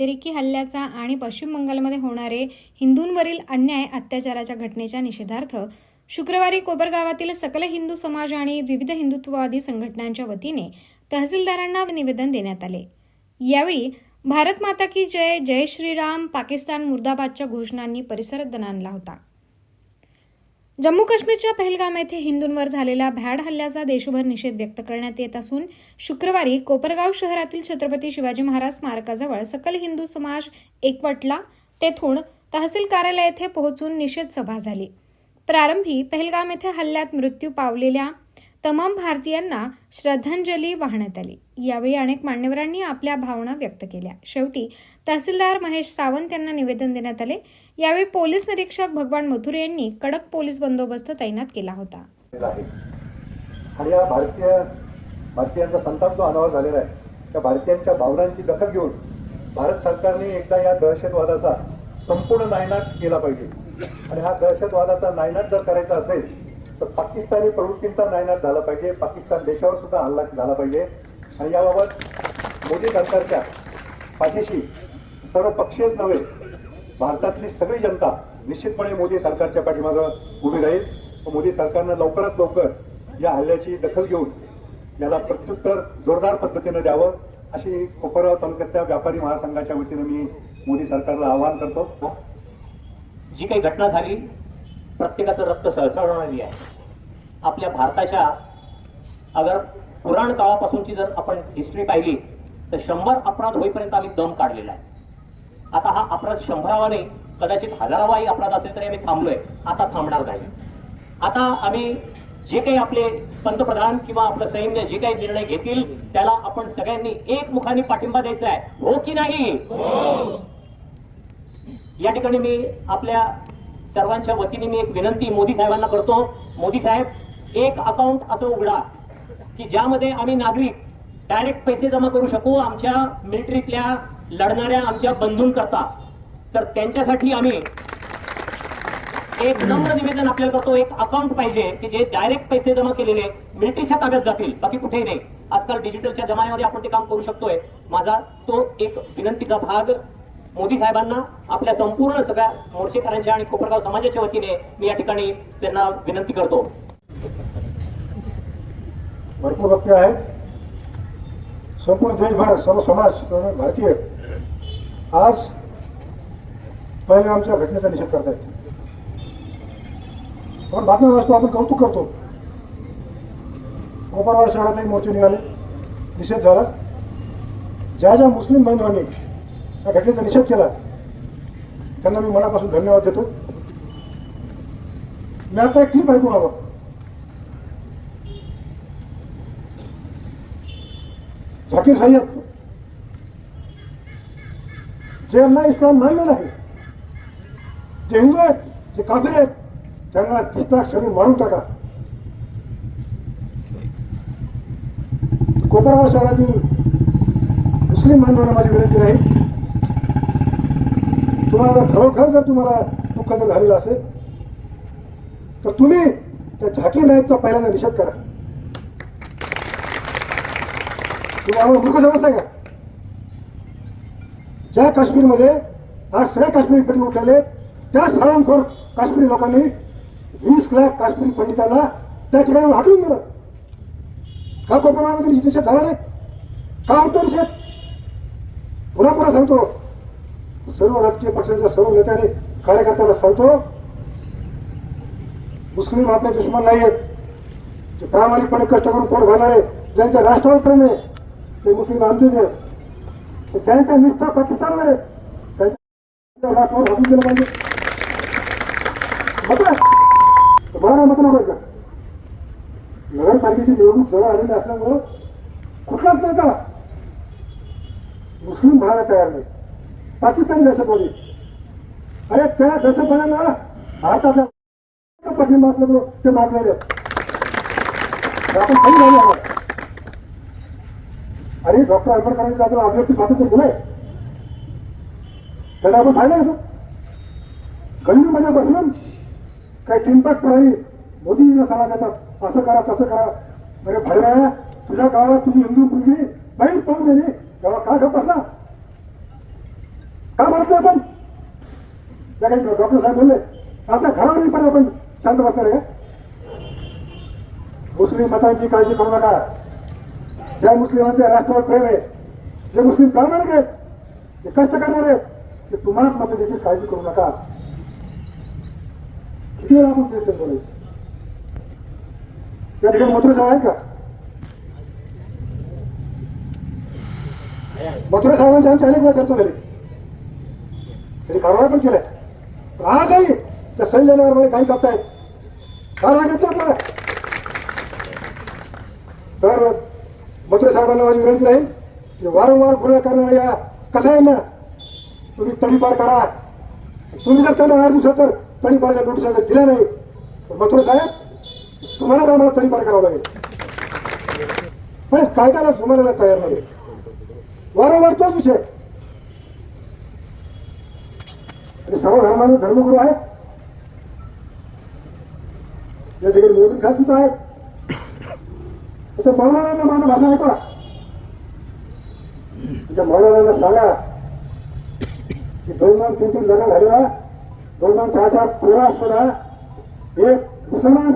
अतिरेकी हल्ल्याचा आणि पश्चिम बंगालमध्ये होणारे हिंदूंवरील अन्याय अत्याचाराच्या घटनेच्या निषेधार्थ शुक्रवारी कोपरगावातील सकल हिंदू समाज आणि विविध हिंदुत्ववादी संघटनांच्या वतीने तहसीलदारांना निवेदन देण्यात आले. यावेळी भारत माता की जय जय श्रीराम पाकिस्तान मुर्दाबादच्या घोषणांनी परिसर दणाणला होता. जम्मू काश्मीरच्या पहलगाम येथे हिंदूंवर झालेल्या भ्याड हल्ल्याचा देशभर निषेध व्यक्त करण्यात येत असून शुक्रवारी कोपरगाव शहरातील छत्रपती शिवाजी महाराज स्मारकाजवळ सकल हिंदू समाज एकवटला तेथून तहसील कार्यालय येथे पोहोचून निषेध सभा झाली. प्रारंभी पहलगाम येथे हल्ल्यात मृत्यू पावलेल्या तमाम भारतीयांना श्रद्धांजली वाहण्यात आली. यावेळी अनेक मान्यवरांनी आपल्या भावना व्यक्त केल्या. शेवटी तहसीलदार महेश सावंत यांना निवेदन देण्यात आले. यावेळी पोलीस निरीक्षक भगवान मथुरे यांनी कडक पोलीस बंदोबस्त तैनात केला होता. आणि या भारतीय भारतीयांचा संताप जो अनावर झालेला आहे त्या भारतीयांच्या भावनांची दखल घेऊन भारत सरकारने एकदा या दहशतवादाचा संपूर्ण नायनाट केला पाहिजे. आणि हा दहशतवादाचा नायनाट जर करायचा असेल तर पाकिस्तानी प्रवृत्तींचा नायनाट झाला पाहिजे. पाकिस्तान देशावर सुद्धा हल्ला झाला पाहिजे. आणि याबाबत मोदी सरकारच्या पाठीशी सर्व पक्षीयच नव्हे भारतातली सगळी जनता निश्चितपणे मोदी सरकारच्या पाठीमागं उभी राहील. मोदी सरकारनं लवकरात लवकर या हल्ल्याची दखल घेऊन याला प्रत्युत्तर जोरदार पद्धतीनं द्यावं अशी कोपरगाव तालुक्यातल्या व्यापारी महासंघाच्या वतीनं मी मोदी सरकारला आवाहन करतो. जी काही घटना झाली प्रत्येकाचं रक्त सळसळणारी आहे. आपल्या भारताच्या अगर पुराण काळापासूनची जर आपण हिस्ट्री पाहिली तर शंभर अपराध होईपर्यंत आम्ही दम काढलेला आहे. आता हा अपराध शंभरावा नाही कदाचित हजारावाही अपराध असेल तरी आम्ही थांबलोय. आता थांबणार नाही. आता आम्ही जे काही आपले पंतप्रधान किंवा आपलं सैन्य जे काही निर्णय घेतील त्याला आपण सगळ्यांनी एकमुखाने पाठिंबा द्यायचा आहे. हो की नाही? या ठिकाणी मी आपल्या सर्वांच्या वतीने मी एक विनंती मोदी साहेबांना करतो. मोदी साहेब एक अकाउंट असं उघडा की ज्यामध्ये आम्ही नागरिक डायरेक्ट पैसे जमा करू शकू आमच्या मिलिटरीतल्या लढणाऱ्या आमच्या बंधूंकरता तर त्यांच्यासाठी आम्ही एक नम्र निवेदन आपल्याला करतो. एक अकाउंट पाहिजे की जे डायरेक्ट पैसे जमा केलेले मिलिटरीच्या ताब्यात जातील बाकी कुठेही नाही. आजकाल डिजिटलच्या जमान्यामध्ये आपण ते काम करू शकतोय. माझा तो एक विनंतीचा भाग मोदी साहेबांना आपल्या संपूर्ण सगळ्या मोर्चेकरांच्या आणि कोपरगाव समाजाच्या वतीने मी या ठिकाणी त्यांना विनंती करतो. भरपूर वक्ते आहेत. संपूर्ण देशभर सर्व समाज सर्व भारतीय आज पहिल्या आमच्या घटनेचा निषेध करतायत. पण बातम्या वाचतो आपण कौतुक करतो. कोपरवाड शहरातही मोर्चे निघाले. निषेध झाला. ज्या ज्या मुस्लिम बांधवांनी या घटनेचा निषेध केला त्यांना मी मनापासून धन्यवाद देतो. मी आता एक क्लिप ऐकून हवं झाकीर साहेब ज्यांना इस्लाम मानलं नाही जे हिंदू आहेत जे काफीर आहेत त्यांना दिसता मारून टाका कोपरगाव शहरातील मुस्लिम बांधवांना माझी विनंती राहील तुम्हाला खरोखर जर तुम्हाला दुःख जर झालेलं असेल तर तुम्ही त्या झाकी नाईकचा पहिल्यांदा निषेध करा. तुम्ही दुःख समजता का? ज्या काश्मीरमध्ये आज सगळ्या काश्मीरी पंडित उठलेले त्या सळांखोर काश्मीरी लोकांनी वीस लाख काश्मीरी पंडितांना त्या ठिकाणी हाकलून दिलं. का कोकणामध्ये निषेध झाला नाही? का होतो निषेध? पुन्हा पुन्हा सांगतो. सर्व राजकीय पक्षांच्या सर्व नेत्याने कार्यकर्त्यांना सांगतो. मुस्लिम आपले दुश्मन नाही आहेत जे प्रामाणिकपणे कष्ट करून पोट घालणारे ज्यांच्या राष्ट्रावर प्रेम आहे ते मुस्लिम आमचेच आहेत ज्यांच्या निष्ठा पाकिस्तानवर आहे त्यांच्या राष्ट्रावर हाकून दिलं पाहिजे. मत मत नको का नगरपालिकेची निवडणूक जवळ आलेली असल्यामुळं कुठलाच नेता मुस्लिम म्हणायला तयार नाही. पाकिस्तानी दहशतवादी अरे त्या दहशतवाद्यांना भारतातल्या पाठिंबा असल्यामुळं ते माजलेले. आपण काही नाही आहोत अरे डॉक्टर आंबेडकरांनी आपल्याला अभिव्यक्ती स्वातंत्र्य दिलंय. त्याचा आपण फायदा घेतो गल्लीमध्ये बसून काही टिमपट प्रणाली मोदीजींना सल्ला देतात असं करा तसं करा. म्हणजे अरे भरव्या तुझ्या गावात तुझी हिंदू मुलगी बाईक पाहून गेली तेव्हा का गप बसला? का म्हणत नाही आपण? त्या काही डॉक्टर साहेब बोलले आपल्या घरावर पण आपण शांत बसणार आहे मुस्लिम मतांची काळजी करू नका. ज्या मुस्लिमांचे राष्ट्रावर प्रेम आहे. जे मुस्लिम प्रामाणिक आहेत जे कष्ट करणार आहेत ते तुम्हालाच मात्र देखील काळजी करू नका. किती वेळा आपण तेच बोलायचं या ठिकाणी मथुरा साहेब आहेत का? मथुरे साहेबांची आमची अनेक वेळा चर्चा झाली. त्यांनी कारवाई पण केल्या. पण आजही त्या संजयमध्ये काही करतायत. कारवाई घेतली आपल्याला. तर मथुरा साहेबांना माझी विनंती राहील की वारंवार गुन्हे करणाऱ्या या कसायांना तुम्ही तडीपार करा तुम्ही जर त्यांना आठ दिवसात तर तडीपारच्या नोटिसा जर दिल्या नाही तर मथुरा साहेब तुम्हाला आम्हाला तडीपार करावं लागेल. पण कायद्याला जुमानाला तयार नाही. वारंवार तोच विषय. सर्व धर्माने धर्मगुरू आहेत. या ठिकाणी मोदी खात सुद्धा आहेत. तर मौलानांना माझं भाषण ऐका त्या मौलानांना सांगा की दोन दोन तीन तीन लग्न झालेला दोन दोन चार चार पोरा असताना एक मुसलमान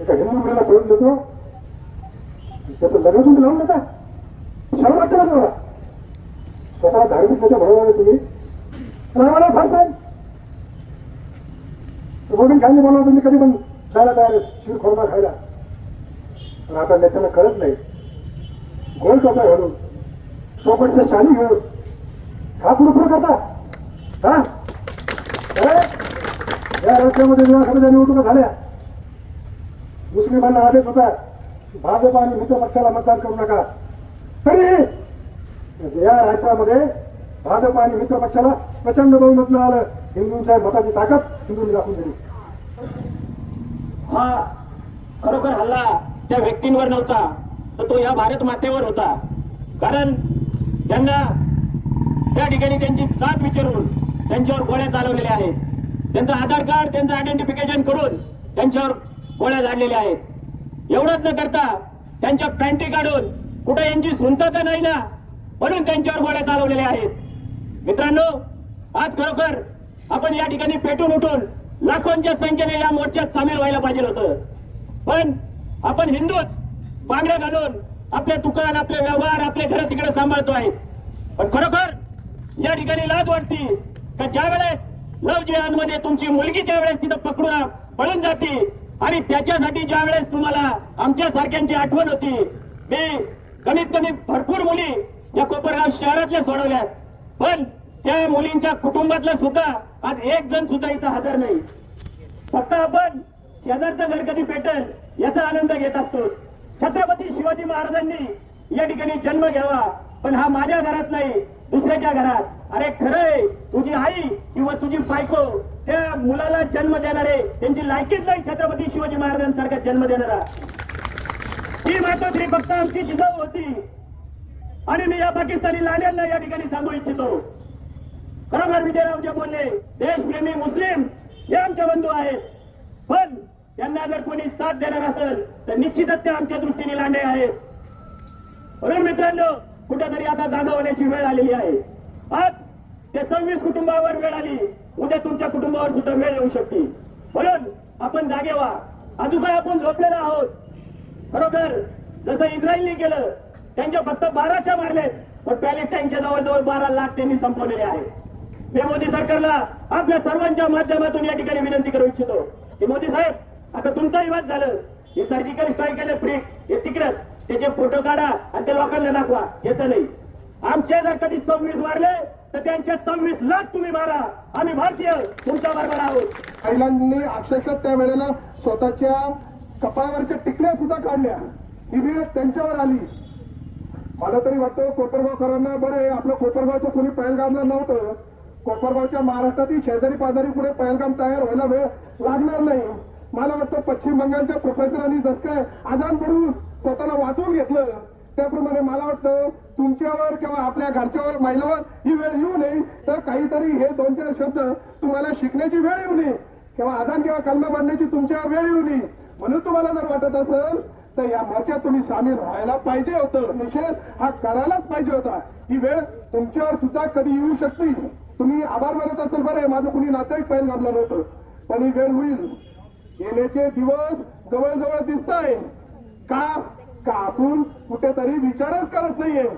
एका हिंदू मुलीला करून देतो. त्याचं लग्न तुम्ही लावून देता. सर्व वाटतं का तुम्हाला स्वतःला धार्मिक नेते म्हणून तुम्ही. पण आम्हाला फार प्रेम. गोविंद खानने बोलवलं तर कधी पण जायला तयार आहे शिर खोरमा खायला. पण आता नेत्यांना कळत नाही. गोल टोपा घालून. चौकटीच्या शाली घेऊन. हा पुढे पुढे करता. हा? या राज्यामध्ये विधानसभेच्या निवडणुका झाल्या. मुस्लिमांना आदेश होता भाजप आणि मित्र पक्षाला मतदान करू नका. तरी या राज्यामध्ये भाजप आणि मित्र पक्षाला प्रचंड बहुमत मिळालं. हिंदूंच्या मताची ताकद हिंदूंनी दाखवून दिली. हा खरोखर हल्ला त्या व्यक्तींवर नव्हता तर तो या भारत मातेवर होता. कारण त्यांना त्या ठिकाणी त्यांची जात विचारून त्यांच्यावर गोळ्या चालवलेल्या आहेत. त्यांचं आधार कार्ड त्यांचं आयडेंटिफिकेशन करून त्यांच्यावर गोळ्या झाडलेल्या आहेत. एवढंच न करता त्यांच्या पॅन्टी काढून कुठं यांची सुंतता नाही ना म्हणून त्यांच्यावर गोळ्या चालवलेल्या आहेत. मित्रांनो आज खरोखर आपण या ठिकाणी पेटून उठून लाखोंच्या संख्येने या मोर्चात सामील व्हायला पाहिजे होतं. पण आपण हिंदूच. बांगड्या घालून आपले दुकान आपले व्यवहार आपले घर तिकडे आहे. पण खरोखर या ठिकाणी लाज वाटती का ज्या वेळेस लव जिहादमध्ये तुमची मुलगी ज्या वेळेस तिथं पकडून पळून जाते आणि त्याच्यासाठी ज्या वेळेस तुम्हाला आमच्या सारख्यांची आठवण होती मी कमीत कमी भरपूर मुली या कोपरगाव शहरातल्या सोडवल्या. पण त्या मुलींच्या कुटुंबातल्या सुद्धा आज एक जण सुद्धा इथं हजर नाही. फक्त आपण शेजारचं घर कधी पेटल याचा आनंद घेत असतो. छत्रपती शिवाजी महाराजांनी या ठिकाणी जन्म घ्यावा. पण हा माझ्या घरात नाही दुसऱ्याच्या घरात. अरे खरंय तुझी आई किंवा तुझी बायको त्या मुलाला जन्म देणारे त्यांची लायकीच नाही छत्रपती शिवाजी महाराजांसारखा जन्म देणारा. ही मातोश्री फक्त आमची जिजाऊ होती. आणि मी या पाकिस्तानी लाण्यांना या ठिकाणी सांगू इच्छितो. खरोखर विजयराव जे बोलले देशप्रेमी मुस्लिम हे आमचे बंधू आहेत. पण त्यांना जर कोणी साथ देणार असेल तर निश्चितच ते आमच्या दृष्टीने लांडे आहेत. म्हणून मित्रांनो कुठेतरी आता जागा होण्याची वेळ आलेली आहे. आज ते सव्वीस कुटुंबावर वेळ आली. उद्या तुमच्या कुटुंबावर सुद्धा वेळ येऊ शकते. म्हणून आपण जागे व्हा. अजून काय आपण झोपलेलो आहोत. खरोखर जसं इस्रायलने केलं त्यांच्या फक्त बाराच्या मारलेत. पण पॅलेस्टाईनच्या जवळजवळ बारा लाख त्यांनी संपवलेले आहेत मी मोदी सरकारला आपल्या सर्वांच्या माध्यमातून या ठिकाणी विनंती करू इच्छितो. की मोदी साहेब आता तुमचा वाद झालं. हे सर्जिकल स्ट्राईक केलं फ्री हे तिकडच त्याचे फोटो काढा आणि ते लोकांना दाखवा. याच नाही आमचे जर कधी सव्वीस मारले तर त्यांचे सव्वीस लाख तुम्ही मारा. आम्ही भारतीय. तुमच्या बरोबर आहोत. महिलांनी अक्षरशः त्या वेळेला स्वतःच्या कपाळावरच्या टिकल्या सुद्धा काढल्या. ही वेळ त्यांच्यावर आली. मला तरी वाटतं कोपरगावकरांना बरं आहे. आपलं कोपरगावचं कोणी पहलगामला नव्हतं. कोपरगावच्या महाराष्ट्रातील शेजारी पाजारी पुढे पहलगाम तयार व्हायला वेळ लागणार नाही. मला वाटतं पश्चिम बंगालच्या प्रोफेसरांनी जसं काय आजान पडून स्वतःला वाचवून घेतलं त्याप्रमाणे मला वाटतं तुमच्यावर किंवा आपल्या घरच्यावर महिलावर ही वेळ येऊ नये. तर काहीतरी हे दोन चार शब्द तुम्हाला शिकण्याची वेळ येऊ नये किंवा आजान किंवा कलमा बांधण्याची तुमच्यावर वेळ येऊ नये. म्हणून तुम्हाला जर वाटत असेल तर या मोर्चात तुम्ही सामील व्हायला पाहिजे होतं. निषेध हा करायलाच पाहिजे होता. ही वेळ तुमच्यावर सुद्धा कधी येऊ शकते. तुम्ही आभार मानत असेल बरं माझं कुणी नातं पहिल लाभलं नव्हतं. पण ही वेळ होईल. येण्याचे दिवस जवळजवळ दिसत आहे का? का आपण कुठेतरी विचारच करत नाहीये.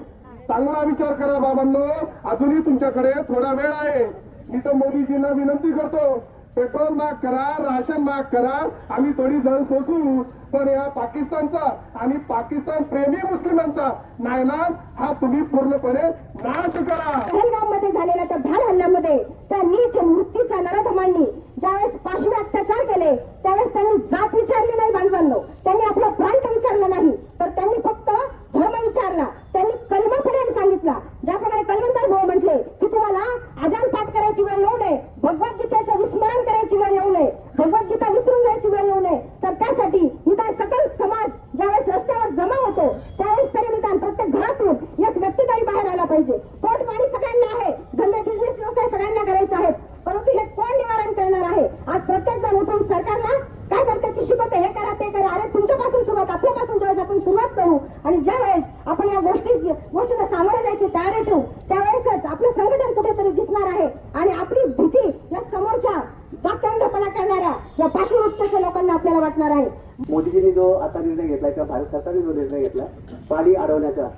चांगला विचार करा बाबांनो. अजूनही तुमच्याकडे थोडा वेळ आहे. मी तर मोदीजींना विनंती करतो पेट्रोल माग करा राशन माग करा आम्ही थोडी जळ सोचू पण या पाकिस्तानचा आणि पाकिस्तान प्रेमी मुस्लिमांचा नायनाट हा तुम्ही पूर्णपणे नाश करा. मध्ये झालेल्या त्या भ्याड हल्ल्यामध्ये त्या नीच मृत्यूच्या नराधमांनी ज्यावेळेस पाशवी अत्याचार केले त्यावेळेस त्यांनी जात विचारली नाही बांधवांनो त्यांनी आपला प्रांत विचारला नाही. तर त्यांनी फक्त धर्म विचारला. त्यांनी कलमा पर्यंत सांगितला ज्याप्रमाणे कलवंतर भाऊ म्हटले की तुम्हाला अजान पाठ करायची वेळ येऊ नये भगवद्गीतेचं विस्मरण करायची वेळ येऊ नये भगवद्गीता विसरून जायची वेळ येऊ नये तर त्यासाठी निदान सकल समाज ज्यावेळेस रस्त्यावर जमा होतो त्यावेळेस तरी निदान प्रत्येक घरातून एक व्यक्ती तरी बाहेर आला पाहिजे पोट पाणी सगळ्यांना आहे धंदे बिझनेस व्यवसाय सगळ्यांना करायचे आहेत परंतु हे कोण निवारण करणार आहे आज प्रत्येक जण उठून सरकारला काय करते हे करा ते करा. अरे तुमच्यापासून सुरुवात आपल्यापासून ज्यावेळेस आपण सुरुवात करू आणि ज्यावेळेस आपण या गोष्टी गोष्टीला सामोरे जायची तयारी ठेवू त्यावेळेसच आपलं संघटन कुठेतरी दिसणार आहे. आणि आपली भीती या समोरच्या जात्यांगपणा करणाऱ्या या पार्श्ववृत्तीच्या लोकांना आपल्याला वाटणार आहे. मोदीजींनी जो आता निर्णय घेतला किंवा भारत सरकारने जो निर्णय घेतला पाणी अडवण्याचा.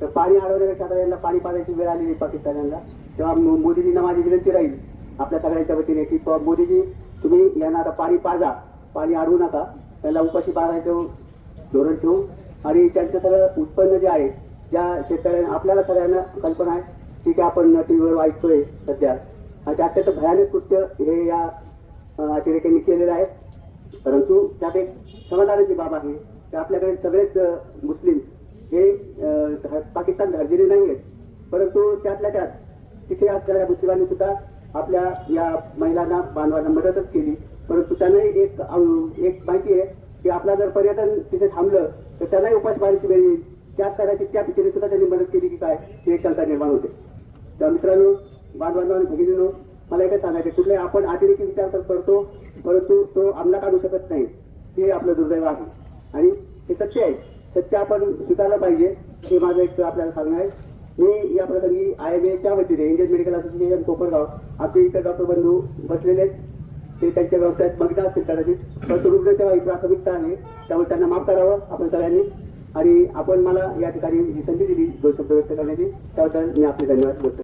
तर पाणी अडवण्यापेक्षा आता यांना पाणी पाण्याची वेळ आलेली आहे तेव्हा मोदीजींना माझी विनंती राहील आपल्या सगळ्यांच्या वतीने की मोदीजी तुम्ही यांना आता पाणी पाजा. पाणी अडवू नका. त्याला उपाशी पाळायचं धोरण ठेवू. आणि त्यांचं सगळं उत्पन्न जे आहे ज्या शेतकऱ्यांना आपल्याला सगळ्यांना कल्पना आहे की की आपण टी व्हीवर ऐकतोय सध्या. आणि ते अत्यंत भयानक कृत्य हे या अतिरेक्यांनी केलेलं आहे. परंतु त्यात एक समाधानाची बाब आहे की आपल्याकडे सगळेच मुस्लिम हे पाकिस्तान धार्जिणे नाही आहेत. परंतु त्यातल्या त्यात तिथे असलेल्या मुस्लिमांनी सुद्धा आपल्या या महिलांना बांधवांना मदतच केली. परंतु त्यांनाही एक एक माहिती आहे की आपला जर पर्यटन तिथे थांबलं तर त्यांनाही उपास पाहायची वेळ येईल. त्याच करायची त्या भीतीने सुद्धा त्यांनी मदत केली की काय? ही एक शंका निर्माण होते. तर मित्रांनो बांधवांनो आणि भगिनीनो मला एकच सांगायचं कुठले आपण अतिरेकी विचार तर करतो परंतु तो अंमलात आणू शकत नाही. हे आपलं दुर्दैव आहे. आणि हे सत्य आहे. सत्य आपण स्वीकारलं पाहिजे. हे माझं एक आपल्याला सांगणं आहे. मी या प्रसंगी आय एम एच्या वतीने इंडियन मेडिकल असोसिएशन कोपरगाव आमचे इतर डॉक्टर बंधू बसलेले आहेत. ते त्यांच्या व्यवसायात मग्न असतील कदाचित परंतु रुग्णसेवा ही प्राथमिकता आहे. त्यामुळे त्यांना माफ करावं आपण सगळ्यांनी. आणि आपण मला या ठिकाणी ही संधी दिली दोन शब्द व्यक्त करण्याची. त्याबद्दल मी आपले धन्यवाद बोलतो